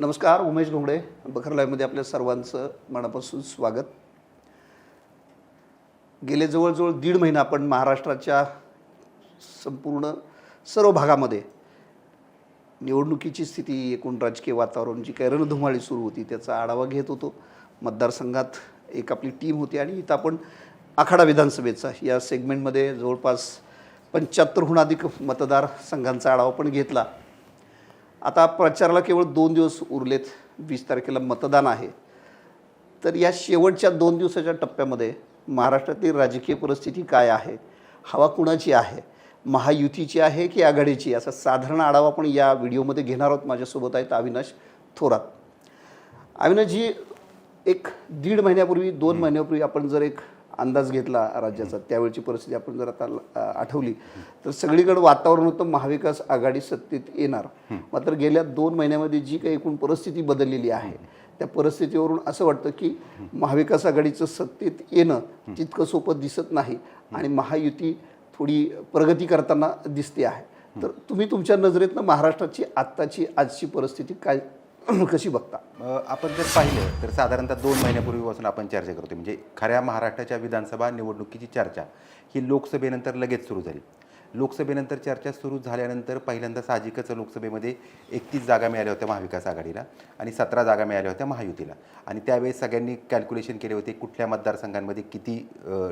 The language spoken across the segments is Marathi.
नमस्कार उमेश घोंगडे बखर लाईव्हमध्ये आपल्या सर्वांचं मनापासून स्वागत. गेले जवळजवळ दीड महिना आपण महाराष्ट्राच्या संपूर्ण सर्व भागामध्ये निवडणुकीची स्थिती एकूण राजकीय वातावरण जी काही रणधुमाळी सुरू होती त्याचा आढावा घेत होतो. मतदारसंघात एक आपली टीम होती आणि इथं आपण आखाडा विधानसभेचा या सेगमेंटमध्ये जवळपास पंच्याहत्तरहून अधिक मतदारसंघांचा आढावा पण घेतला. आता प्रचाराला केवळ दोन दिवस उरलेत वीस तारखेला मतदान आहे. तर या शेवटच्या दोन दिवसाच्या टप्प्यामध्ये महाराष्ट्रातील राजकीय परिस्थिती काय आहे? हवा कुणाची आहे? महायुतीची आहे की आघाडीची? असा साधारण आढावा आपण या व्हिडिओमध्ये घेणार आहोत. माझ्यासोबत आहेत अविनाश थोरात. अविनाशजी एक दीड महिन्यापूर्वी दोन महिन्यापूर्वी आपण जर एक अंदाज घेतला राज्याचा. त्यावेळची परिस्थिती आपण जर आता आठवली तर सगळीकडे वातावरण होतं महाविकास आघाडी सत्तेत येणार. मात्र गेल्या दोन महिन्यामध्ये जी काही एकूण परिस्थिती बदललेली आहे त्या परिस्थितीवरून असं वाटतं की महाविकास आघाडीचं सत्तेत येणं तितकं सोपं दिसत नाही आणि महायुती थोडी प्रगती करताना दिसते आहे. तर तुम्ही तुमच्या नजरेतनं महाराष्ट्राची आत्ताची आजची परिस्थिती काय कशी बघता? आपण जर पाहिलं तर साधारणतः दोन महिन्यापूर्वीपासून आपण चर्चा करतो म्हणजे खऱ्या महाराष्ट्राच्या विधानसभा निवडणुकीची चर्चा ही लोकसभेनंतर लगेच सुरू झाली. लोकसभेनंतर चर्चा सुरू झाल्यानंतर पहिल्यांदा साहजिकच लोकसभेमध्ये एकतीस जागा मिळाल्या होत्या महाविकास आघाडीला आणि सतरा जागा मिळाल्या होत्या महायुतीला. आणि त्यावेळेस सगळ्यांनी कॅल्क्युलेशन केले होते कुठल्या मतदारसंघांमध्ये किती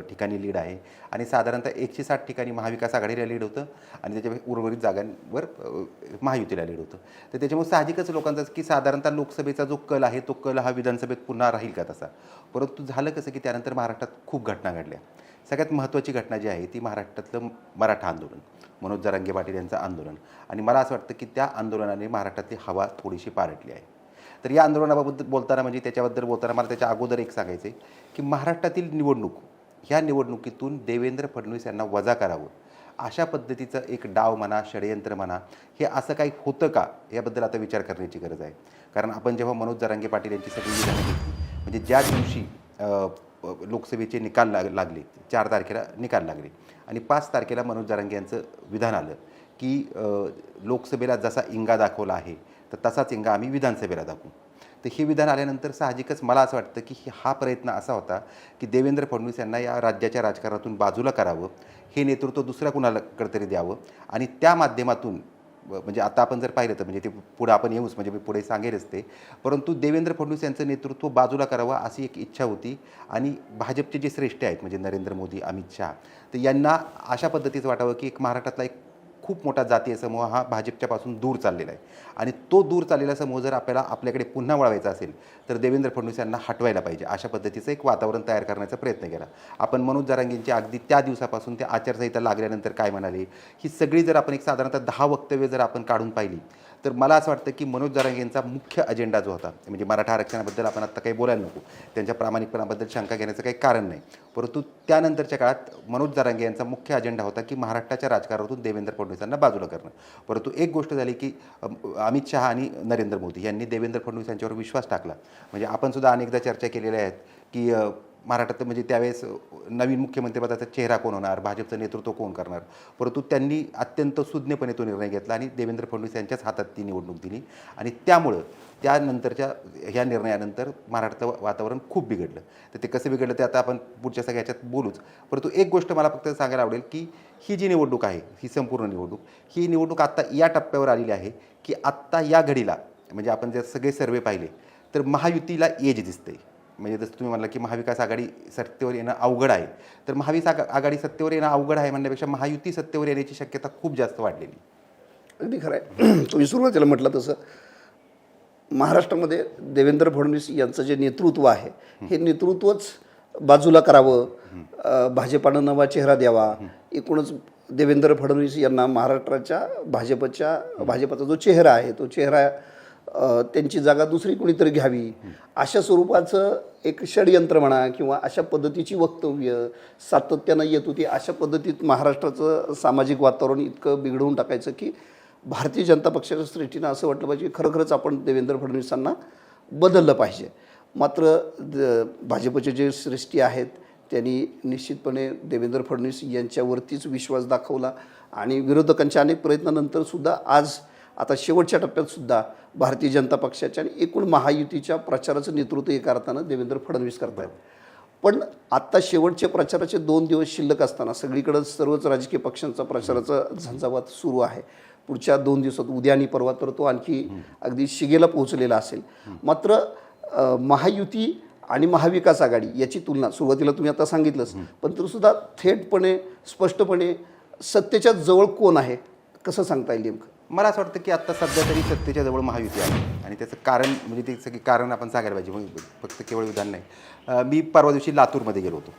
ठिकाणी लीड आहे. आणि साधारणतः एकशे साठ ठिकाणी महाविकास आघाडीला लीड होतं आणि त्याच्या उर्वरित जागांवर महायुतीला लीड होतं. तर त्याच्यामुळे साहजिकच लोकांचा की साधारणतः लोकसभेचा जो कल आहे तो कल हा विधानसभेत पुन्हा राहील का तसा? परंतु झालं कसं की त्यानंतर महाराष्ट्रात खूप घटना घडल्या. सगळ्यात महत्त्वाची घटना जी आहे ती महाराष्ट्रातलं मराठा आंदोलन. मनोज जरांगे पाटील यांचं आंदोलन. आणि मला असं वाटतं की त्या आंदोलनाने महाराष्ट्रातली हवा थोडीशी पारटली आहे. तर या आंदोलनाबाबत बोलताना म्हणजे त्याच्याबद्दल बोलताना मला त्याच्या अगोदर एक सांगायचं आहे की महाराष्ट्रातील निवडणूक ह्या निवडणुकीतून देवेंद्र फडणवीस यांना वजा करावं अशा पद्धतीचं एक डाव म्हणा षडयंत्र म्हणा हे असं काही होतं का याबद्दल आता विचार करण्याची गरज आहे. कारण आपण जेव्हा मनोज जरांगे पाटील यांची सगळी विधानं घेतली म्हणजे ज्या दिवशी लोकसभेचे निकाल लाग लागले. चार तारखेला निकाल लागले. आणि पाच तारखेला मनोज जरांगे यांचं विधान आलं की लोकसभेला जसा इंगा दाखवला आहे तर तसाच इंगा आम्ही विधानसभेला दाखवू. तर हे विधान आल्यानंतर साहजिकच मला असं वाटतं की हा प्रयत्न असा होता की देवेंद्र फडणवीस यांना या राज्याच्या राजकारणातून बाजूला करावं हे नेतृत्व दुसऱ्या कुणाकडे तरी द्यावं आणि त्या माध्यमातून म्हणजे आता आपण जर पाहिलं तर म्हणजे ते पुढं आपण येऊच म्हणजे मी पुढे सांगेलच ते. परंतु देवेंद्र फडणवीस यांचं नेतृत्व बाजूला करावं अशी एक इच्छा होती. आणि भाजपचे जे श्रेष्ठ आहेत म्हणजे नरेंद्र मोदी अमित शहा तर यांना अशा पद्धतीचं वाटावं की एक महाराष्ट्रातला एक खूप मोठा जातीय समूह हा भाजपच्यापासून दूर चाललेला आहे. आणि तो दूर चाललेला समूह जर आपल्याला आपल्याकडे पुन्हा वळवायचा असेल तर देवेंद्र फडणवीस यांना हटवायला पाहिजे. अशा पद्धतीचं एक वातावरण तयार करण्याचा प्रयत्न केला. आपण मनोज जरांगेंची अगदी त्या दिवसापासून त्या आचारसंहिता लागल्यानंतर काय म्हणाले? ही सगळी जर आपण एक साधारणतः दहा वक्तव्य जर आपण काढून पाहिली तर मला असं वाटतं की मनोज जरांगेंचा मुख्य अजेंडा जो होता म्हणजे मराठा आरक्षणाबद्दल आपण आत्ता काही बोलायला नको त्यांच्या प्रामाणिकपणाबद्दल शंका घेण्याचं काही कारण नाही. परंतु त्यानंतरच्या काळात मनोज जरांगे यांचा मुख्य अजेंडा होता की महाराष्ट्राच्या राजकारणातून देवेंद्र फडणवीसांना बाजूला करणं. परंतु एक गोष्ट झाली की अमित शहा आणि नरेंद्र मोदी यांनी देवेंद्र फडणवीस यांच्यावर विश्वास टाकला. म्हणजे आपण सुद्धा अनेकदा चर्चा केलेल्या आहेत की महाराष्ट्रात म्हणजे त्यावेळेस नवीन मुख्यमंत्रीपदाचा चेहरा कोण होणार? भाजपचं नेतृत्व कोण करणार? परंतु त्यांनी अत्यंत सुज्ञपणे तो निर्णय घेतला आणि देवेंद्र फडणवीस यांच्याच हातात ती निवडणूक दिली. आणि त्यामुळं त्यानंतरच्या ह्या निर्णयानंतर महाराष्ट्राचं वातावरण खूप बिघडलं. तर ते कसं बिघडलं ते आता आपण पुढच्या सगळ्या ह्याच्यात बोलूच. परंतु एक गोष्ट मला फक्त सांगायला आवडेल की ही जी निवडणूक आहे ही संपूर्ण निवडणूक ही निवडणूक आत्ता या टप्प्यावर आलेली आहे की आत्ता या घडीला म्हणजे आपण जर सगळे सर्वे पाहिले तर महायुतीला एज दिसते. म्हणजे जसं तुम्ही म्हणाला की महाविकास आघाडी सत्तेवर येणं अवघड आहे तर महाविकास आघा- आघाडी सत्तेवर येणं अवघड आहे म्हणण्यापेक्षा महायुती सत्तेवर येण्याची शक्यता खूप जास्त वाढलेली. अगदी खरं आहे. तुम्ही सुरुवातीला म्हटलं तसं महाराष्ट्रामध्ये देवेंद्र फडणवीस यांचं जे नेतृत्व आहे हे नेतृत्वच बाजूला करावं भाजपानं नवा चेहरा द्यावा एकूणच देवेंद्र फडणवीस यांना महाराष्ट्राच्या भाजपच्या भाजपाचा जो चेहरा आहे तो चेहरा त्यांची जागा दुसरी कोणीतरी घ्यावी. अशा स्वरूपाचं एक षडयंत्र म्हणा किंवा अशा पद्धतीची वक्तव्य सातत्यानं येत होती. अशा पद्धतीत महाराष्ट्राचं सामाजिक वातावरण इतकं बिघडवून टाकायचं की भारतीय जनता पक्षाच्या सृष्टीनं असं वाटलं पाहिजे की खरोखरच आपण देवेंद्र फडणवीसांना बदललं पाहिजे. मात्र भाजपचे जे श्रेष्ठी आहेत त्यांनी निश्चितपणे देवेंद्र फडणवीस यांच्यावरतीच विश्वास दाखवला आणि विरोधकांच्या अनेक प्रयत्नानंतरसुद्धा आज आता शेवटच्या टप्प्यातसुद्धा भारतीय जनता पक्षाच्या आणि एकूण महायुतीच्या प्रचाराचं नेतृत्व हे करताना देवेंद्र फडणवीस करत आहेत पण आत्ता शेवटचे प्रचाराचे दोन दिवस शिल्लक असताना सगळीकडं सर्वच राजकीय पक्षांचा प्रचाराचा झंझावात सुरू आहे. पुढच्या दोन दिवसात उद्या आणि परवा तर तो आणखी अगदी शिगेला पोहोचलेला असेल. मात्र महायुती आणि महाविकास आघाडी याची तुलना सुरुवातीला तुम्ही आता सांगितलंच पण तरीसुद्धा थेटपणे स्पष्टपणे सत्तेच्या जवळ कोण आहे? कसं सांगता येईल नेमकं? मला असं वाटतं की आत्ता सध्या तरी सत्तेच्या जवळ महायुती आहे. आणि त्याचं कारण म्हणजे ते सगळी कारण आपण सांगायला पाहिजे. मग फक्त केवळ विधान नाही. मी परवा दिवशी लातूरमध्ये गेलो होतो.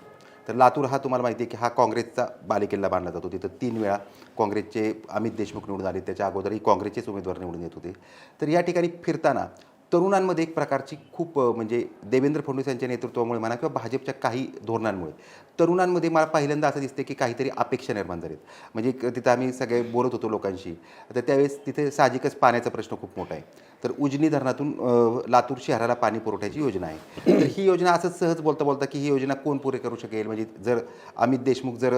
तर लातूर हा तुम्हाला माहिती आहे की हा काँग्रेसचा बालेकिल्ला बांधला जातो. तिथं तीन वेळा काँग्रेसचे अमित देशमुख निवडून आले. त्याच्या अगोदरही काँग्रेसचेच उमेदवार निवडून येत होते. तर या ठिकाणी फिरताना तरुणांमध्ये एक प्रकारची खूप म्हणजे देवेंद्र फडणवीस यांच्या नेतृत्वामुळे म्हणा किंवा भाजपच्या काही धोरणांमुळे तरुणांमध्ये मला पहिल्यांदा असं दिसते की काहीतरी अपेक्षा निर्माण झालीत. म्हणजे तिथं आम्ही सगळे बोलत होतो लोकांशी. तर त्यावेळेस तिथे साहजिकच पाण्याचा प्रश्न खूप मोठा आहे. तर उजनी धरणातून लातूर शहराला पाणी पुरवठ्याची योजना आहे. तर ही योजना असंच सहज बोलता बोलता की ही योजना कोण पुरे करू शकेल? म्हणजे जर अमित देशमुख जर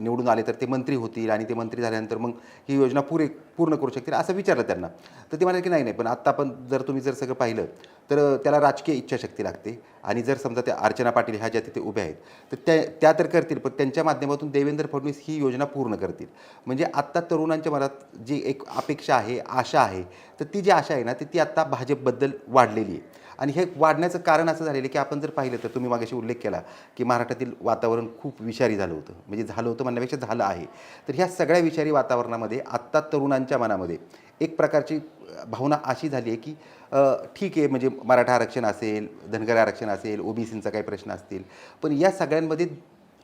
निवडून आले तर ते मंत्री होतील आणि ते मंत्री झाल्यानंतर मग ही योजना पुरे पूर्ण करू शकतील असं विचारलं त्यांना. तर ते म्हणाले की नाही नाही पण आत्ता पण जर तुम्ही जर सगळं पाहिलं तर त्याला राजकीय इच्छाशक्ती लागते. आणि जर समजा त्या अर्चना पाटील ह्या ज्या तिथे उभ्या आहेत तर त्या त्या तर करतील पण त्यांच्या माध्यमातून देवेंद्र फडणवीस ही योजना पूर्ण करतील. म्हणजे आत्ता तरुणांच्या मनात जी एक अपेक्षा आहे आशा आहे तर ती जी आशा आहे ना ती ती आत्ता भाजपबद्दल वाढलेली आहे. आणि हे वाढण्याचं कारण असं झालेलं आहे की आपण जर पाहिलं तर तुम्ही मागाशी उल्लेख केला की महाराष्ट्रातील वातावरण खूप विषारी झालं होतं. म्हणजे झालं होतं म्हणण्यापेक्षा झालं आहे. तर ह्या सगळ्या विषारी वातावरणामध्ये आत्ता तरुणांच्या मनामध्ये एक प्रकारची भावना अशी झाली आहे की ठीक आहे म्हणजे मराठा आरक्षण असेल धनगर आरक्षण असेल ओबीसींचा काही प्रश्न असतील पण या सगळ्यांमध्ये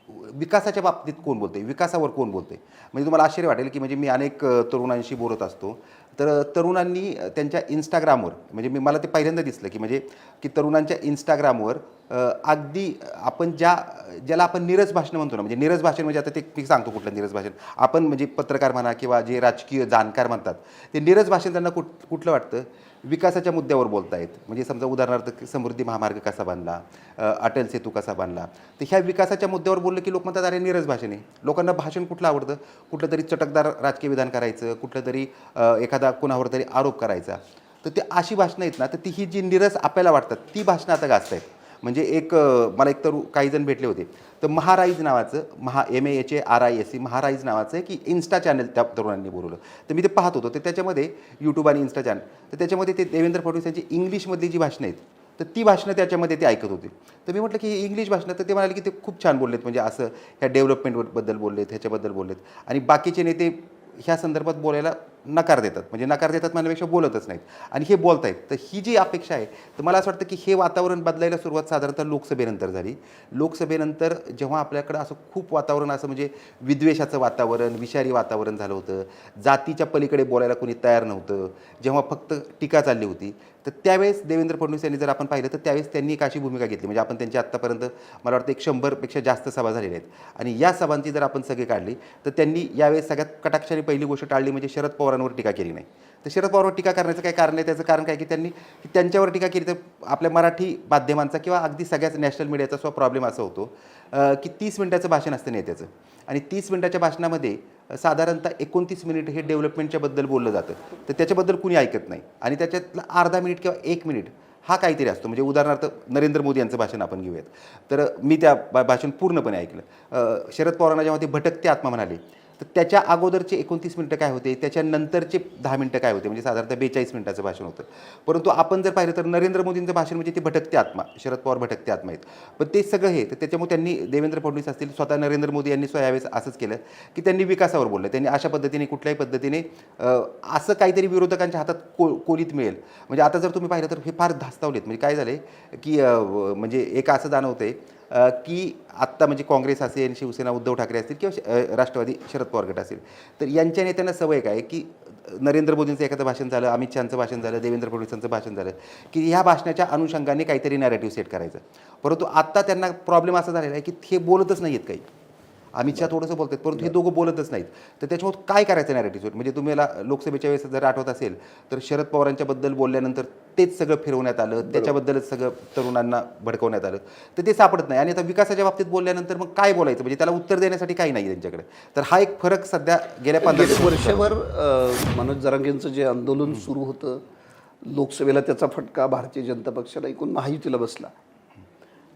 विकासाच्या बाबतीत कोण बोलते विकासावर कोण बोलते म्हणजे तुम्हाला आश्चर्य वाटेल की म्हणजे मी अनेक तरुणांशी बोलत असतो. तर तरुणांनी त्यांच्या इंस्टाग्रामवर म्हणजे मी मला ते पहिल्यांदा दिसलं की म्हणजे की तरुणांच्या इंस्टाग्रामवर अगदी आपण ज्या ज्याला आपण नीरज भाषण म्हणतो ना म्हणजे नीरज भाषण म्हणजे आता ते मी सांगतो कुठलं नीरज भाषण. आपण म्हणजे पत्रकार म्हणा किंवा जे राजकीय जाणकार म्हणतात ते नीरज भाषण त्यांना कुठ कुठलं वाटतं? विकासाच्या मुद्द्यावर बोलतायत. म्हणजे समजा उदाहरणार्थ समृद्धी महामार्ग कसा बांधला अटल सेतू कसा बांधला तर ह्या विकासाच्या मुद्द्यावर बोललं की लोक म्हणतात अरे नीरज भाषण लोकांना भाषण कुठलं आवडतं? कुठलं तरी चटकदार राजकीय विधान करायचं कुठलं तरी एखादा कुणावर तरी आरोप करायचा. तर ते अशी भाषणं आहेत ना तर ती ही जी नीरस आपल्याला वाटतात ती भाषणं आता गाजत आहेत म्हणजे एक मला एकतर काही जण भेटले होते. तर महाराईज नावाचं Maha M A H A R I S C Maharise नावाचं की इन्स्टा चॅनल त्या तरुणांनी बोलवलं. तर मी ते पाहत होतो. तर त्याच्यामध्ये यूट्यूब आणि इन्स्टा चॅनल तर त्याच्यामध्ये ते देवेंद्र फडणवीस यांची इंग्लिशमधली जी भाषणं आहेत तर ती भाषणं त्याच्यामध्ये ते ऐकत होते. तर मी म्हटलं की ही इंग्लिश भाषणं तर ते म्हणाले की ते खूप छान बोललेत. म्हणजे असं ह्या डेव्हलपमेंटबद्दल बोललेत ह्याच्याबद्दल बोललेत. आणि बाकीचे नेते ह्या संदर्भात बोलायला नकार देतात. म्हणजे नकार देतात म्हणण्यापेक्षा बोलतच नाहीत. आणि हे बोलतायत. तर ही जी अपेक्षा आहे तर मला असं वाटतं की हे वातावरण बदलायला सुरुवात साधारणतः लोकसभेनंतर झाली. लोकसभेनंतर जेव्हा आपल्याकडं असं खूप वातावरण असं म्हणजे विद्वेषाचं वातावरण विषारी वातावरण झालं होतं. जातीच्या पलीकडे बोलायला कोणी तयार नव्हतं. जेव्हा फक्त टीका चालली होती तर त्यावेळेस देवेंद्र फडणवीस यांनी जर आपण पाहिलं तर त्यावेळेस त्यांनी एक अशी भूमिका घेतली. म्हणजे आपण त्यांची आत्तापर्यंत मला वाटतं एक शंभरपेक्षा जास्त सभा झालेल्या आहेत. आणि या सभांची जर आपण सगळी काढली तर त्यांनी यावेळेस सगळ्यात कटाक्षाने पहिली गोष्ट टाळली म्हणजे शरद पवार पवारांवर टीका केली नाही. तर शरद पवारवर टीका करण्याचं काय कारण आहे त्याचं कारण काय की त्यांनी की त्यांच्यावर टीका केली तर आपल्या मराठी माध्यमांचा किंवा अगदी सगळ्याच नॅशनल मीडियाचा सुद्धा प्रॉब्लेम असा होतो की तीस मिनिटाचं भाषण असतं नेत्याचं. आणि तीस मिनिटाच्या भाषणामध्ये साधारणतः एकोणतीस मिनिट हे डेव्हलपमेंटच्याबद्दल बोललं जातं. तर त्याच्याबद्दल कुणी ऐकत नाही. आणि त्याच्यातलं अर्धा मिनिट किंवा एक मिनिट हा काहीतरी असतो. म्हणजे उदाहरणार्थ नरेंद्र मोदी यांचं भाषण आपण घेऊयात. तर मी त्या भाषण पूर्णपणे ऐकलं. शरद पवारांना जेव्हा ते भटकते आत्मा म्हणाले तर त्याच्या अगोदरचे एकोणतीस मिनटं काय होते? त्याच्यानंतरचे दहा मिनटं काय होते? म्हणजे साधारणतः बेचाळीस मिनिटाचं भाषण होतं. परंतु आपण जर पाहिलं तर नरेंद्र मोदींचं भाषण म्हणजे ते भटकते आत्मा शरद पवार भटकते आत्मा आहेत. पण ते सगळं हे तर त्याच्यामुळे त्यांनी देवेंद्र फडणवीस असतील स्वतः नरेंद्र मोदी यांनी स्वतः यावेळेस असंच केलं की त्यांनी विकासावर बोललं. त्यांनी अशा पद्धतीने कुठल्याही पद्धतीने असं काहीतरी विरोधकांच्या हातात को कोलीत मिळेल. म्हणजे आता जर तुम्ही पाहिलं तर हे फार धास्तावलेत. म्हणजे काय झाले की म्हणजे एक असं जाणवतंय आहे की आत्ता म्हणजे काँग्रेस असेल शिवसेना उद्धव ठाकरे असतील किंवा श- राष्ट्रवादी शरद पवार गट असेल. तर यांच्या नेत्यांना सवय काय की नरेंद्र मोदींचं एखादं भाषण झालं अमित शहाचं भाषण झालं देवेंद्र फडणवीसांचं भाषण झालं की ह्या भाषणाच्या अनुषंगाने काहीतरी नॅरेटिव्ह सेट करायचं. परंतु आत्ता त्यांना प्रॉब्लेम असा झालेला आहे की हे बोलतच नाही आहेत काही. अमित शहा थोडंसं बोलतात परंतु हे दोघं बोलतच नाहीत. तर त्याच्यावर काय करायचं नॅरेटिव्ह म्हणजे तुम्ही मला लोकसभेच्या वेळेस जर आठवत असेल तर शरद पवारांच्या बद्दल बोलल्यानंतर तेच सगळं फिरवण्यात आलं त्याच्याबद्दलच सगळं तरुणांना भडकवण्यात आलं. तर ते सापडत नाही. आणि आता विकासाच्या बाबतीत बोलल्यानंतर मग काय बोलायचं? म्हणजे त्याला उत्तर देण्यासाठी काही नाही त्यांच्याकडे. तर हा एक फरक सध्या गेल्या पंधरा गेल्या वर्षभर मनोज जरांगेंचं जे आंदोलन सुरू होतं लोकसभेला त्याचा फटका भारतीय जनता पक्षाला एकूण महायुतीला बसला.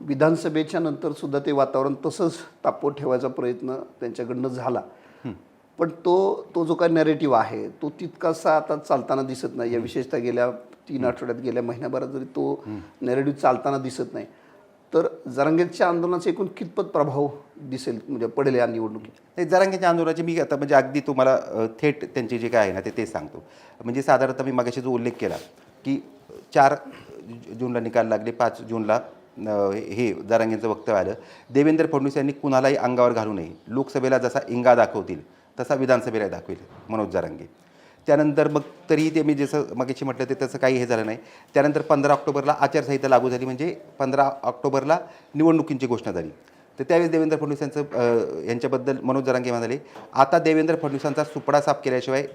विधानसभेच्या नंतर सुद्धा ते वातावरण तसंच तापवत ठेवायचा प्रयत्न त्यांच्याकडनं झाला. पण तो तो जो काही नॅरेटिव्ह आहे तो तितकासा आता चालताना दिसत नाही. या विशेषतः गेल्या तीन आठवड्यात गेल्या महिन्याभरात जरी तो नॅरेटिव्ह चालताना दिसत नाही तर जरांगेच्या आंदोलनाचा एकूण कितपत प्रभाव दिसेल? म्हणजे पडेल या निवडणुकीत? ते जरांगीच्या आंदोलनाची मी आता म्हणजे अगदी तुम्हाला थेट त्यांचे जे काय आहे ना ते तेच सांगतो. म्हणजे साधारणतः मी मागाशी जो उल्लेख केला की चार जूनला निकाल लागले पाच जूनला हे जरांगेंचं वक्तव्य आलं. देवेंद्र फडणवीस यांनी कुणालाही अंगावर घालू नये. लोकसभेला जसा इंगा दाखवतील तसा विधानसभेला दाखवेल मनोज जरांगे. त्यानंतर मग तरीही ते मी जसं मगाशी म्हटलं ते तसं काही हे झालं नाही. त्यानंतर पंधरा ऑक्टोबरला आचारसंहिता लागू झाली म्हणजे पंधरा ऑक्टोबरला निवडणुकींची घोषणा झाली. तर त्यावेळेस देवेंद्र फडणवीस यांचं यांच्याबद्दल मनोज जरांगे म्हणाले आता देवेंद्र फडणवीसांचा सुपडा साफ केल्याशिवाय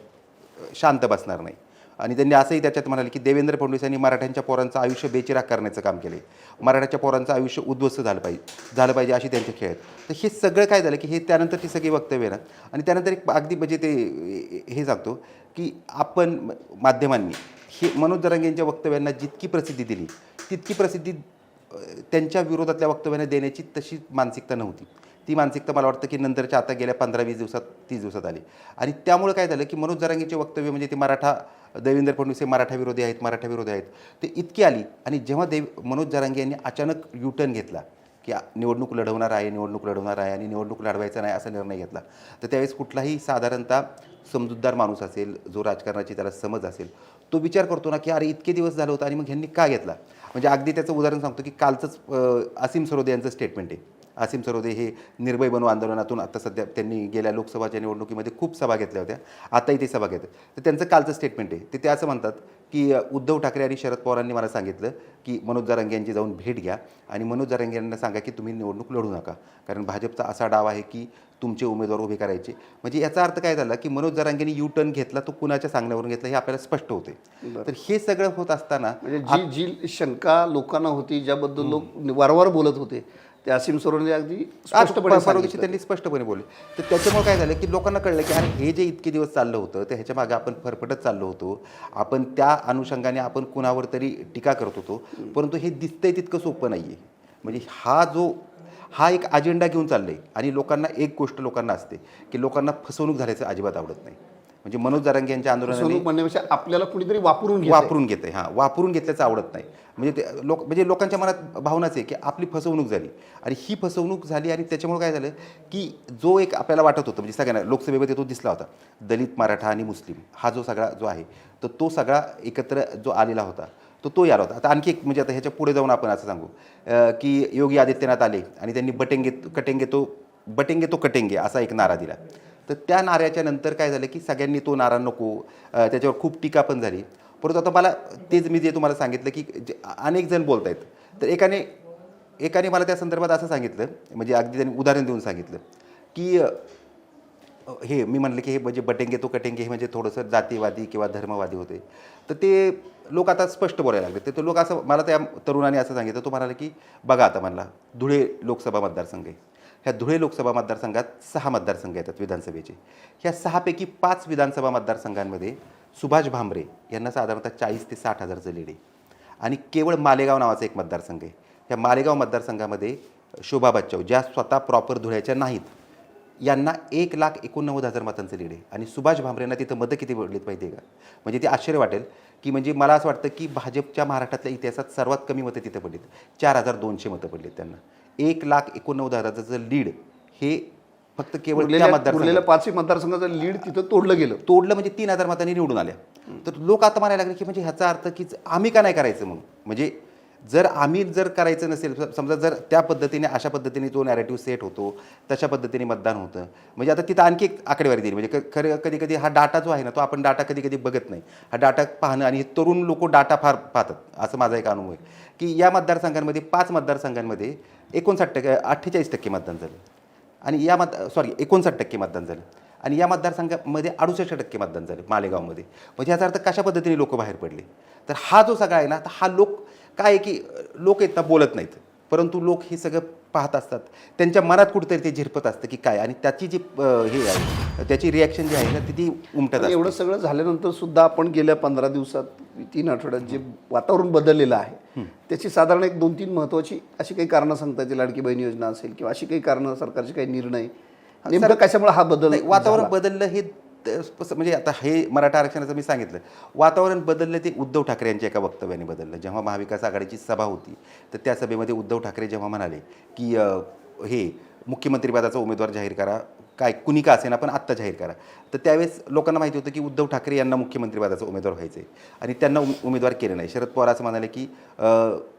शांत बसणार नाही. आणि त्यांनी असंही त्याच्यात म्हणाले की देवेंद्र फडणवीस यांनी मराठ्यांच्या पोरांचं आयुष्य बेचिराग करण्याचं काम केले. मराठ्याच्या पोरांचं आयुष्य उद्ध्वस्त झालं पाहिजे झालं पाहिजे अशी त्यांचे खेळ आहेत. तर हे सगळं काय झालं की हे त्यानंतरची सगळी वक्तव्य ना आणि त्यानंतर एक अगदी म्हणजे ते हे सांगतो की आपण माध्यमांनी हे मनोज जरांगे यांच्या वक्तव्यांना जितकी प्रसिद्धी दिली तितकी प्रसिद्धी त्यांच्या विरोधातल्या वक्तव्यांना देण्याची तशी मानसिकता नव्हती. ती मानसिकता मला वाटतं की नंतरच्या आता गेल्या पंधरा वीस दिवसात तीस दिवसात आली. आणि त्यामुळे काय झालं की मनोज जरांगेचे वक्तव्य म्हणजे ते मराठा देवेंद्र फडणवीस हे मराठा विरोधी आहेत मराठा विरोधी आहेत. ते इतकी आली आणि जेव्हा देव मनोज जरांगे यांनी अचानक युटर्न घेतला की निवडणूक लढवणार आहे निवडणूक लढवणार आहे आणि निवडणूक लढवायचा नाही असा निर्णय घेतला. तर त्यावेळेस कुठलाही साधारणतः समजूतदार माणूस असेल जो राजकारणाची त्याला समज असेल तो विचार करतो ना की अरे इतके दिवस झालं होतं आणि मग ह्यांनी का घेतला? म्हणजे अगदी त्याचं उदाहरण सांगतो की कालचंच असीम सरोदे यांचं स्टेटमेंट आहे. असीम सरोदे हे निर्भय बनू आंदोलनातून आता सध्या त्यांनी गेल्या लोकसभाच्या निवडणुकीमध्ये खूप सभा घेतल्या होत्या. आताही ते सभा घेतात. तर त्यांचं कालचं स्टेटमेंट आहे. ते ते असं म्हणतात की उद्धव ठाकरे आणि शरद पवारांनी मला सांगितलं की मनोज जरांगे यांची जाऊन भेट घ्या आणि मनोज जरांगे यांना सांगा की तुम्ही निवडणूक लढू नका. कारण भाजपचा असा डाव आहे की तुमचे उमेदवार उभे करायचे. म्हणजे याचा अर्थ काय झाला की मनोज जरांगेने यू टर्न घेतला तो कुणाच्या सांगण्यावरून घेतला हे आपल्याला स्पष्ट होते. तर हे सगळं होत असताना म्हणजे जी जी शंका लोकांना होती ज्याबद्दल लोक वारंवार बोलत होते ते असीम सरोने अगदी स्पष्टपणे परवा दिवशी सांगितलं. त्यांनी स्पष्टपणे बोलले. तर त्याच्यामुळे काय झालं की लोकांना कळलं की अरे हे जे इतके दिवस चाललं होतं ते ह्याच्या मागे आपण फरफटत चाललो होतो. आपण त्या अनुषंगाने आपण कुणावर तरी टीका करत होतो. परंतु हे दिसतंय तितकं सोपं नाही आहे म्हणजे हा जो हा एक अजेंडा घेऊन चाललाय आणि लोकांना एक गोष्ट लोकांना असते की लोकांना फसवणूक झाल्याचं अजिबात आवडत नाही. म्हणजे मनोज जरांगे यांच्या आंदोलनाने म्हणण्यापेक्षा आपल्याला कुणीतरी वापरून. वापरून घेते हां. वापरून घेतल्याचं आवडत नाही. म्हणजे ते लोक म्हणजे लोकांच्या मनात भावनाच आहे की आपली फसवणूक झाली. आणि ही फसवणूक झाली आणि त्याच्यामुळे काय झालं की जो एक आपल्याला वाटत होतं म्हणजे सगळ्यांना लोकसभेमध्ये तो दिसला होता दलित मराठा आणि मुस्लिम. हा जो सगळा जो आहे तर तो सगळा एकत्र जो आलेला होता तो तो याला होता. आता आणखी एक म्हणजे आता ह्याच्या पुढे जाऊन आपण असं सांगू की योगी आदित्यनाथ आले आणि त्यांनी बटेंगे कटेंगे तो बटेंगे तो कटेंगे असा एक नारा दिला. तर त्या नाऱ्याच्या नंतर काय झालं की सगळ्यांनी तो नारा नको त्याच्यावर खूप टीका पण झाली. परंतु आता मला तेच मी जे तुम्हाला सांगितलं की जे अनेक जण बोलत आहेत तर एकाने एकाने मला त्या संदर्भात असं सांगितलं म्हणजे अगदी त्यांनी उदाहरण देऊन सांगितलं की हे मी म्हणलं की हे म्हणजे बटेंगे तो कटेंगे हे म्हणजे थोडंसं जातीवादी किंवा धर्मवादी होते. तर ते लोक आता स्पष्ट बोलायला लागले. तर ते लोक असं मला त्या तरुणाने असं सांगितलं तो म्हणाला की बघा आता म्हणला धुळे लोकसभा मतदारसंघ आहे. ह्या धुळे लोकसभा मतदारसंघात सहा मतदारसंघ येतात विधानसभेचे. ह्या सहापैकी पाच विधानसभा मतदारसंघांमध्ये सुभाष भामरे यांना साधारणतः चाळीस ते साठ हजारचं लीड आहे. आणि केवळ मालेगाव नावाचा एक मतदारसंघ आहे. ह्या मालेगाव मतदारसंघामध्ये शोभा बच्चाव ज्या स्वतः प्रॉपर धुळ्याच्या नाहीत यांना एक लाख एकोणनव्वद हजार मतांचं लीड आहे. आणि सुभाष भामरेंना तिथं मतं किती पडलीत माहिती आहे का? म्हणजे ते आश्चर्य वाटेल की म्हणजे मला असं वाटतं की भाजपच्या महाराष्ट्रातल्या इतिहासात सर्वात कमी मतं तिथं पडलीत. चार हजार दोनशे मतं पडलीत त्यांना. एक लाख एकोणनव्वद हजाराचं लीड हे फक्त केवळ उरलेल्या पाचही मतदारसंघाचं लीड तिथं तोडलं गेलं. तोडलं म्हणजे तीन हजार मतांनी निवडून आल्या. तर लोक आता म्हणायला लागले की म्हणजे ह्याचा अर्थ की आम्ही का नाही करायचं मग म्हणजे जर आम्ही जर करायचं नसेल समजा जर त्या पद्धतीने अशा पद्धतीने तो नॅरेटिव्ह सेट होतो तशा पद्धतीने मतदान होतं. म्हणजे आता तिथं आणखी एक आकडेवारी दिली. म्हणजे क- खरं कधी कधी हा डाटा जो आहे ना तो आपण डाटा कधी कधी बघत नाही. हा डाटा पाहणं आणि तरुण लोक डाटा फार पाहतात. असं माझा एक अनुभव आहे. की या मतदारसंघांमध्ये पाच मतदारसंघांमध्ये एकोणसाठ टक्के अठ्ठेचाळीस टक्के मतदान झालं. आणि या मत सॉरी एकोणसाठ टक्के मतदान झालं. आणि या मतदारसंघामध्ये अडुसष्ट टक्के मतदान झालं मालेगावमध्ये. म्हणजे याचा अर्थ कशा पद्धतीने लोक बाहेर पडले? तर हा जो सगळा आहे ना तर हा लोक काय आहे की लोक आहेत ना बोलत नाहीत. परंतु लोक हे सगळं पाहत असतात. त्यांच्या मनात कुठेतरी ते झिरपत असतं की काय? आणि त्याची जी हे आहे त्याची रिॲक्शन जी आहे ना ती ती उमटत एवढं सगळं झाल्यानंतर सुद्धा आपण गेल्या पंधरा दिवसात तीन आठवड्यात जे वातावरण बदललेलं आहे त्याची साधारण एक दोन तीन महत्वाची अशी काही कारणं सांगता येतील? लाडकी बहीण योजना असेल किंवा अशी काही कारणं सरकारचे काही निर्णय? नेमकं कशामुळे हा बदल वातावरण? बदललं हे म्हणजे आता हे मराठा आरक्षणाचं मी सांगितलं. वातावरण बदललं ते उद्धव ठाकरे यांच्या एका वक्तव्याने बदललं. जेव्हा महाविकास आघाडीची सभा होती तर त्या सभेमध्ये उद्धव ठाकरे जेव्हा म्हणाले की हे मुख्यमंत्रीपदाचा उमेदवार जाहीर करा काय कुणी का असेना पण आत्ता जाहीर करा. तर त्यावेळेस लोकांना माहिती होतं की उद्धव ठाकरे यांना मुख्यमंत्रीपदाचा उमेदवार व्हायचं आहे आणि त्यांना उम- उमेदवार केले नाही. शरद पवार असं म्हणाले की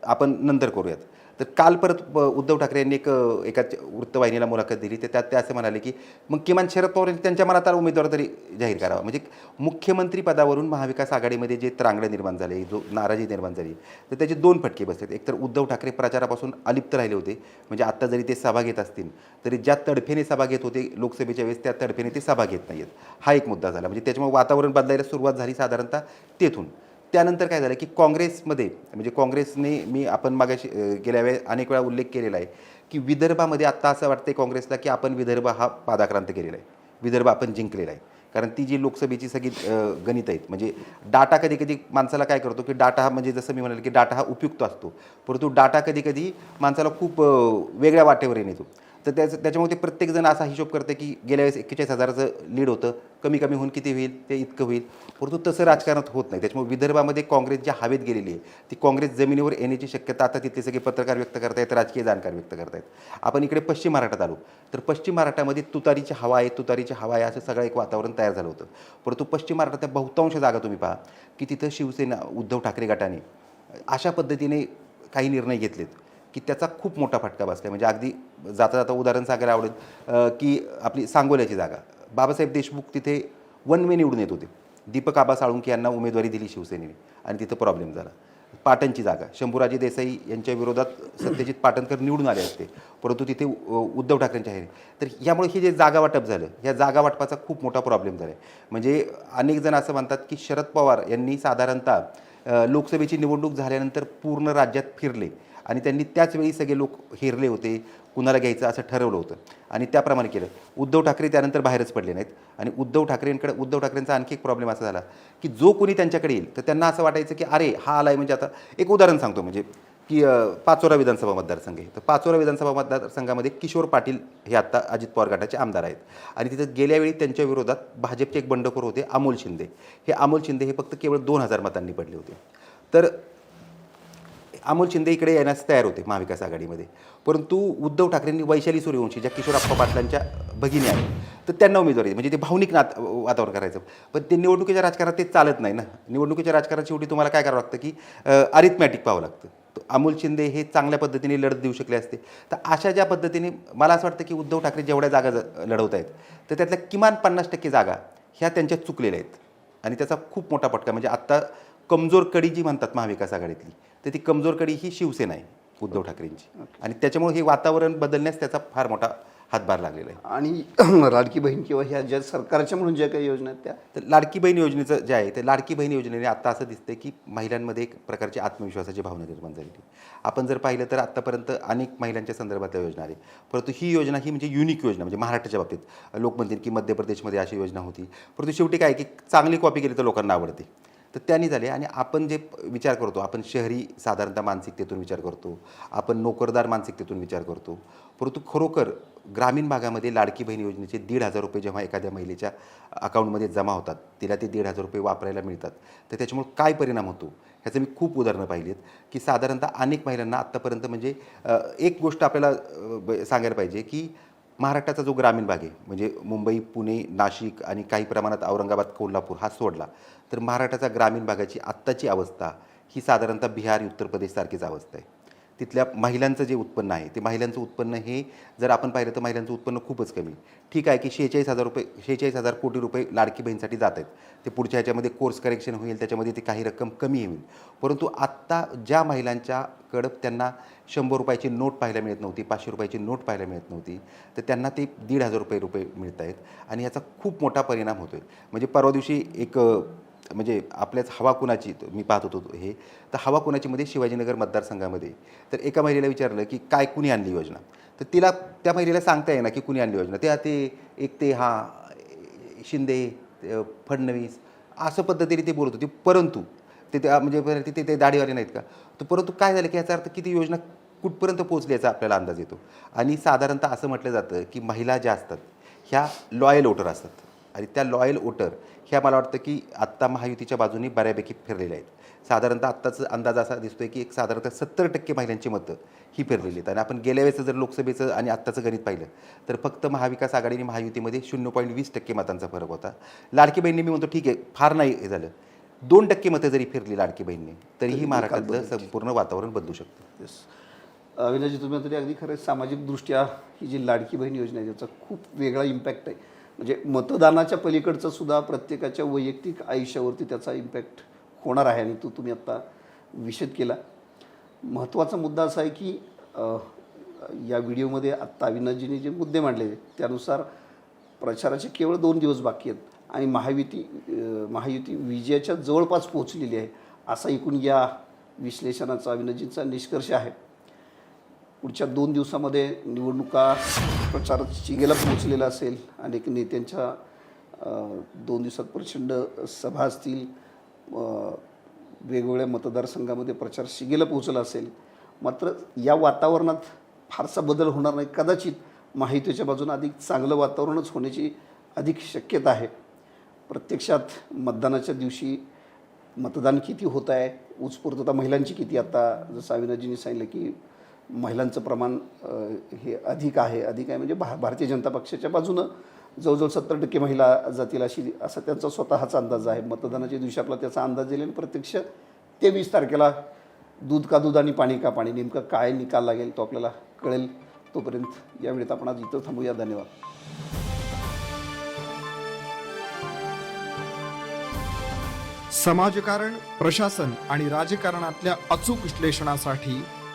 आपण नंतर करूयात. तर काल परत उद्धव ठाकरे यांनी एक एका वृत्तवाहिनीला मुलाखत दिली. तर त्यात ते असं म्हणाले की मग किमान शरद पवार यांनी त्यांच्या मनात उमेदवार तरी जाहीर करावा. म्हणजे मुख्यमंत्री पदावरून महाविकास आघाडीमध्ये जे त्रांगडे निर्माण झाले जो नाराजी निर्माण झाली तर त्याचे दोन फटके बसलेत. एकतर उद्धव ठाकरे प्रचारापासून अलिप्त राहिले होते. म्हणजे आत्ता जरी ते सभा घेत असतील तरी ज्या तडफेने सभा घेत होते लोकसभेच्या वेळेस त्या तडफेने ते सभा घेत नाहीत हा एक मुद्दा झाला. म्हणजे त्याच्यामुळे वातावरण बदलायला सुरुवात झाली साधारणतः तेथून. त्यानंतर काय झालं की काँग्रेसमध्ये म्हणजे काँग्रेसने मी आपण मागाशी गेल्या वेळेस अनेक वेळा उल्लेख केलेला आहे की विदर्भामध्ये आत्ता असं वाटतंय काँग्रेसला की आपण विदर्भ हा पादाक्रांत केलेला आहे. विदर्भ आपण जिंकलेला आहे. कारण ती जी लोकसभेची सगळी गणित आहेत म्हणजे डाटा कधी कधी माणसाला काय करतो की डाटा हा म्हणजे जसं मी म्हणाल की डाटा हा उपयुक्त असतो. परंतु डाटा कधी कधी माणसाला खूप वेगळ्या वाटेवर येतो. तर त्याचं त्याच्यामुळे ते प्रत्येकजण असा हिशोब करते की गेल्या वेळेस एक्केचाळीस हजाराचं लीड होतं. कमी कमी होऊन किती होईल? ते इतकं होईल. परंतु तसं राजकारणात होत नाही. त्याच्यामुळे विदर्भामध्ये काँग्रेस ज्या हवेत गेलेली आहे ती काँग्रेस जमिनीवर येण्याची शक्यता आता तिथले सगळे पत्रकार व्यक्त करतायत राजकीय जाणकार व्यक्त करतायत आपण इकडे पश्चिम महाराष्ट्रात आलो. तर पश्चिम महाराष्ट्रामध्ये तुतारीची हवा आहे तुतारीची हवा आहे असं सगळं एक वातावरण तयार झालं होतं. परंतु पश्चिम महाराष्ट्रात बहुतांश जागा तुम्ही पहा की तिथं शिवसेना उद्धव ठाकरे गटाने अशा पद्धतीने काही निर्णय घेतलेत. की त्याचा खूप मोठा फटका बसला म्हणजे अगदी जाता जाता उदाहरण सांगायला आवडेल की आपली सांगोल्याची जागा. बाबासाहेब देशमुख तिथे वन वे निवडून येत होते. दीपक आबा साळुंके यांना उमेदवारी दिली शिवसेनेने आणि तिथं प्रॉब्लेम झाला. पाटणची जागा. शंभूराजे देसाई यांच्या विरोधात सत्यजित पाटणकर निवडून आले असते. परंतु तिथे उ- उद्धव ठाकरेंच्या आहे तर यामुळे हे जे जागा वाटप झालं या जागा वाटपाचा खूप मोठा प्रॉब्लेम झाला आहे म्हणजे अनेक जण असं म्हणतात की शरद पवार यांनी साधारणतः लोकसभेची निवडणूक झाल्यानंतर पूर्ण राज्यात फिरले. आणि त्यांनी त्याचवेळी सगळे लोक हेरले होते कुणाला घ्यायचं असं ठरवलं होतं. आणि त्याप्रमाणे केलं. उद्धव ठाकरे त्यानंतर बाहेरच पडले नाहीत. आणि उद्धव ठाकरेंकडे उद्धव ठाकरेंचा आणखी एक प्रॉब्लेम असा झाला की जो कोणी त्यांच्याकडे येईल तर त्यांना असं वाटायचं की अरे हा आलाय म्हणजे आता एक उदाहरण सांगतो म्हणजे की पाचोरा विधानसभा मतदारसंघ. आहे तर पाचोरा विधानसभा मतदारसंघामध्ये किशोर पाटील हे आत्ता अजित पवार गटाचे आमदार आहेत. आणि तिथं गेल्या वेळी त्यांच्या विरोधात भाजपचे एक बंडखोर होते अमोल शिंदे. हे अमोल शिंदे हे फक्त केवळ दोन हजार मतांनी पडले होते. तर अमोल शिंदे इकडे येण्यास तयार होते महाविकास आघाडीमध्ये. परंतु उद्धव ठाकरेंनी वैशाली सूर्यवंशी ज्या किशोरप्पा पाटलांच्या भगिनी आहेत तर त्यांना उमेदवारी म्हणजे ते भावनिक नात वातावरण करायचं. पण ते निवडणुकीच्या राजकारणात ते चालत नाही ना. निवडणुकीच्या राजकारणात शेवटी तुम्हाला काय करावं लागतं की अरिथमॅटिक पाहावं लागतं. तर अमोल शिंदे हे चांगल्या पद्धतीने लढत देऊ शकले असते. तर अशा ज्या पद्धतीने मला असं वाटतं की उद्धव ठाकरे जेवढ्या जागा लढवत आहेत तर त्यातल्या किमान पन्नास टक्के जागा ह्या त्यांच्या चुकलेल्या आहेत. आणि त्याचा खूप मोठा फटका म्हणजे आत्ता कमजोर कडी जी म्हणतात महाविकास आघाडीतली तर ती कमजोर कडी ही शिवसेना आहे उद्धव ठाकरेंची. आणि त्याच्यामुळे हे वातावरण बदलण्यास त्याचा फार मोठा हातभार लागलेला आहे. आणि लाडकी बहीण किंवा ह्या ज्या सरकारच्या म्हणून ज्या काही योजना आहेत त्या? तर लाडकी बहीण योजनेचं जे आहे ते लाडकी बहीण योजनेने आता असं दिसतंय की महिलांमध्ये एक प्रकारची आत्मविश्वासाची भावना निर्माण झालेली आपण जर पाहिलं तर आत्तापर्यंत अनेक महिलांच्या संदर्भातल्या योजना आली परंतु ही योजना ही म्हणजे युनिक योजना म्हणजे महाराष्ट्राच्या बाबतीत. लोक म्हणतील की मध्य प्रदेशमध्ये अशी योजना होती. परंतु शेवटी काय की चांगली कॉपी केली तर लोकांना आवडते. तर त्यांनी झाले आणि आपण जे विचार करतो आपण शहरी साधारणतः मानसिकतेतून विचार करतो आपण नोकरदार मानसिकतेतून विचार करतो परंतु खरोखर ग्रामीण भागामध्ये लाडकी बहीण योजनेचे दीड हजार रुपये जेव्हा एखाद्या महिलेच्या अकाउंटमध्ये जमा होतात तिला ते दीड हजार रुपये वापरायला मिळतात. तर त्याच्यामुळे काय परिणाम होतो? ह्याचं मी खूप उदाहरणं पाहिली आहेत की साधारणतः अनेक महिलांना आत्तापर्यंत म्हणजे एक गोष्ट आपल्याला ब- सांगायला पाहिजे की महाराष्ट्राचा जो ग्रामीण भाग आहे म्हणजे मुंबई पुणे नाशिक आणि काही प्रमाणात औरंगाबाद कोल्हापूर हा सोडला तर महाराष्ट्राचा ग्रामीण भागाची आत्ताची अवस्था ही साधारणतः बिहार उत्तर प्रदेशसारखीच अवस्था आहे. तिथल्या महिलांचं जे उत्पन्न आहे ते महिलांचं उत्पन्न हे जर आपण पाहिलं तर महिलांचं उत्पन्न खूपच कमी. ठीक आहे की शेहेचाळीस हजार रुपये शेहेचाळीस हजार कोटी रुपये लाडकी बहीणसाठी जात आहेत. ते पुढच्या ह्याच्यामध्ये कोर्स करेक्शन होईल त्याच्यामध्ये ती काही रक्कम कमी होईल. परंतु आत्ता ज्या महिलांच्याकडं त्यांना शंभर रुपयाची नोट पाहायला मिळत नव्हती पाचशे रुपयाची नोट पाहायला मिळत नव्हती तर त्यांना ते दीड हजार रुपये रुपये मिळत आहेत आणि याचा खूप मोठा परिणाम होतो आहे म्हणजे परवा दिवशी एक म्हणजे आपल्याच हवा कुणाची मी पाहत होतो हे. तर हवा कुणाचीमध्ये शिवाजीनगर मतदारसंघामध्ये. तर एका महिलेला विचारलं की काय कुणी आणली योजना? तर तिला त्या महिलेला सांगता येईना की कुणी आणली योजना. त्या ते एक ते हा शिंदे फडणवीस असं पद्धतीने ते बोलत होते. परंतु ते त्या म्हणजे परत ते दाढीवाले नाहीत का? तर परंतु काय झालं की याचा अर्थ किती योजना कुठपर्यंत पोहोचली याचा आपल्याला अंदाज येतो. आणि साधारणतः असं म्हटलं जातं की महिला ज्या असतात ह्या लॉयल वोटर असतात. आणि त्या लॉयल वोटर ह्या मला वाटतं की आत्ता महायुतीच्या बाजूने बऱ्यापैकी फिरलेल्या आहेत. साधारणतः आत्ताचा अंदाज असा दिसतोय की एक साधारणतः सत्तर टक्के महिलांची मतं ही फिरलेली आहेत. आणि आपण गेल्या वेळेचं जर लोकसभेचं आणि आत्ताचं गणित पाहिलं तर फक्त महाविकास आघाडी आणि महायुतीमध्ये शून्य पॉईंट वीस टक्के मतांचा फरक होता. लाडकी बहिणी मी म्हणतो ठीक आहे फार नाही हे झालं. दोन टक्के मतं जरी फिरली लाडकी बहिणी तरीही महाराष्ट्रातलं संपूर्ण वातावरण बदलू शकतं. येस अविनाजी तुम्ही तरी अगदी खरं सामाजिकदृष्ट्या ही जी लाडकी बहीण योजना आहे त्याचा खूप वेगळा इम्पॅक्ट आहे. म्हणजे मतदानाच्या पलीकडचं सुद्धा प्रत्येकाच्या वैयक्तिक आयुष्यावरती त्याचा इम्पॅक्ट होणार आहे आणि तो तुम्ही आत्ता विषद केला. महत्त्वाचा मुद्दा असा आहे की या व्हिडिओमध्ये आत्ता अविनाशजीने जे मुद्दे मांडले त्यानुसार प्रचाराचे केवळ दोन दिवस बाकी आहेत आणि महायुती महायुती विजयाच्या जवळपास पोहोचलेली आहे असा एकूण या विश्लेषणाचा अविनाशजींचा निष्कर्ष आहे. पुढच्या दोन दिवसामध्ये निवडणुका प्रचार शिगेला पोहोचलेला असेल अनेक नेत्यांच्या दोन दिवसात प्रचंड सभा असतील वेगवेगळ्या मतदारसंघामध्ये प्रचार शिगेला पोहोचला असेल. मात्र या वातावरणात फारसा बदल होणार नाही. कदाचित माहितीच्या बाजूने अधिक चांगलं वातावरणच होण्याची अधिक शक्यता आहे. प्रत्यक्षात मतदानाच्या दिवशी मतदान किती होत आहे उत्स्फूर्तता महिलांची किती आता जसं अविनाशजींनी सांगितलं की महिलांचं प्रमाण हे अधिक आहे. अधिक आहे म्हणजे भा भारतीय जनता पक्षाच्या बाजूनं जवळजवळ सत्तर टक्के महिला जातील अशी असा त्यांचा स्वतःचा अंदाज आहे. मतदानाच्या दिवशी आपला त्याचा अंदाज येईल आणि प्रत्यक्ष तेवीस तारखेला दूध का दूध आणि पाणी का पाणी नेमकं काय निकाल लागेल तो आपल्याला कळेल तोपर्यंत. यावेळेत आपण आज इथं थांबूया. धन्यवाद. समाजकारण प्रशासन आणि राजकारणातल्या अचूक विश्लेषणासाठी